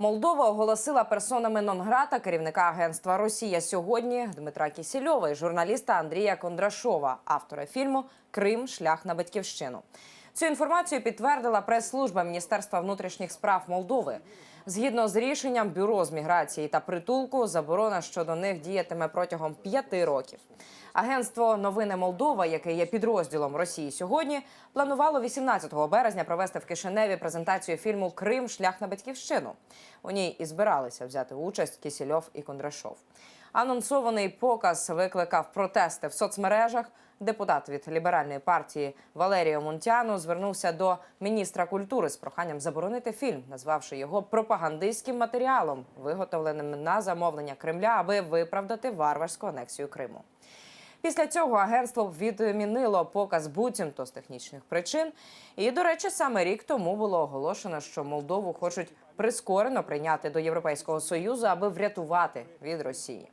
Молдова оголосила персонами нон-грата керівника агентства Росія сьогодні Дмитра Кісільова і журналіста Андрія Кондрашова, автора фільму Крим шлях на батьківщину. Цю інформацію підтвердила прес-служба Міністерства внутрішніх справ Молдови. Згідно з рішенням бюро з міграції та притулку, заборона щодо них діятиме протягом п'яти років. Агентство Новини Молдова, яке є підрозділом Росії сьогодні, планувало 18 березня провести в Кишиневі презентацію фільму Крим шлях на батьківщину. У ній і збиралися взяти участь Кісільов і Кондрашов. Анонсований показ викликав протести в соцмережах. Депутат від ліберальної партії Валеріо Мунтяну звернувся до міністра культури з проханням заборонити фільм, назвавши його пропагандистським матеріалом, виготовленим на замовлення Кремля, аби виправдати варварську анексію Криму. Після цього агентство відмінило показ буцімто з технічних причин. І, до речі, саме рік тому було оголошено, що Молдову хочуть прискорено прийняти до Європейського союзу, аби врятувати від Росії.